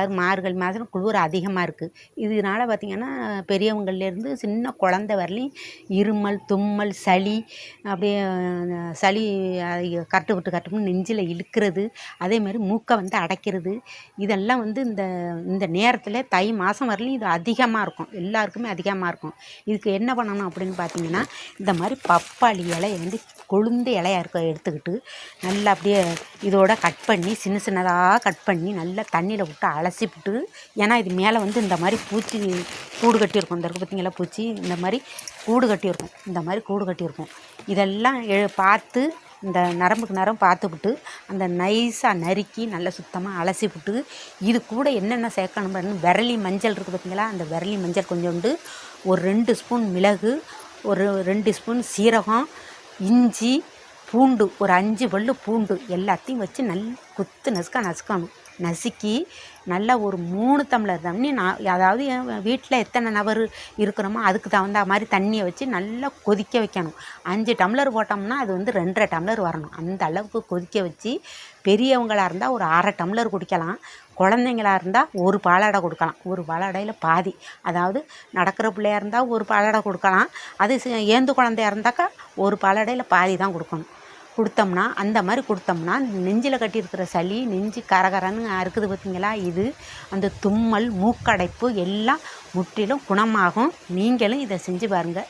அது மார்கழி மாதம் குளிர் அதிகமாக இருக்குது இதனால பார்த்திங்கன்னா பெரியவங்கள்லேருந்து சின்ன குழந்த வரலையும் இருமல் தும்மல் சளி அப்படியே சளி கட்டு விட்டு கட்டுன்னு நெஞ்சில் இழுக்கிறது அதேமாதிரி மூக்கை வந்து அடைக்கிறது. இதெல்லாம் வந்து இந்த இந்த நேரத்தில் தை மாதம் வரலையும் இது அதிகமாக இருக்கும். எல்லாருக்குமே அதிகமாக இருக்கும். இதுக்கு என்ன பண்ணணும் அப்படின்னு பார்த்தீங்கன்னா இந்த மாதிரி பப்பாளி இலையை வந்து கொழுந்த இலையா இருக்க எடுத்துக்கிட்டு நல்லா அப்படியே இதோட கட் பண்ணி சின்ன சின்னதாக கட் பண்ணி நல்லா தண்ணியில் விட்டு அலசிவிட்டு ஏன்னா இது மேலே வந்து இந்த மாதிரி பூச்சி கூடு கட்டியிருக்கும் இந்த இருக்கு பார்த்தீங்களா பூச்சி? இந்த மாதிரி கூடு கட்டியிருக்கும் இந்த மாதிரி கூடு கட்டியிருக்கும் இதெல்லாம் எ- பார்த்து இந்த நரம்புக்கு நரம் பார்த்துக்கிட்டு அந்த நைஸாக நறுக்கி நல்லா சுத்தமாக அலசி விட்டு இது கூட என்னென்ன சேர்க்கணும் விரலி மஞ்சள் இருக்குது பார்த்தீங்களா அந்த விரலி மஞ்சள் கொஞ்சோண்டு ஒரு ரெண்டு ஸ்பூன் மிளகு ஒரு ரெண்டு ஸ்பூன் சீரகம் இஞ்சி பூண்டு ஒரு அஞ்சு வல்லு பூண்டு எல்லாத்தையும் வச்சு நல் குத்து நசுக்க நசுக்கணும். நசுக்கி நல்லா ஒரு மூணு டம்ளர் தண்ணி நான் அதாவது வீட்டில் எத்தனை நபர் இருக்கிறோமோ அதுக்கு தகுந்த மாதிரி தண்ணியை வச்சு நல்லா கொதிக்க வைக்கணும். அஞ்சு டம்ளர் போட்டோம்னா அது வந்து ரெண்டரை டம்ளர் வரணும். அந்த அளவுக்கு கொதிக்க வச்சு பெரியவங்களாக இருந்தால் ஒரு அரை டம்ளர் குடிக்கலாம். குழந்தைங்களா இருந்தால் ஒரு பாலாடை கொடுக்கலாம். ஒரு பாலாடையில் பாதி. அதாவது நடக்கிற பிள்ளையா இருந்தால் ஒரு பாலாடை கொடுக்கலாம். அது ஏந்து குழந்தையா இருந்தாக்கா ஒரு பாலாடையில் பாதி தான் கொடுக்கணும். கொடுத்தோம்னா அந்த மாதிரி கொடுத்தோம்னா நெஞ்சில் கட்டியிருக்கிற சளி நெஞ்சு கரகரன்னு இருக்குது பார்த்தீங்களா? இது அந்த தும்மல் மூக்கடைப்பு எல்லாம் முற்றிலும் குணமாகும். நீங்களும் இதை செஞ்சு பாருங்கள்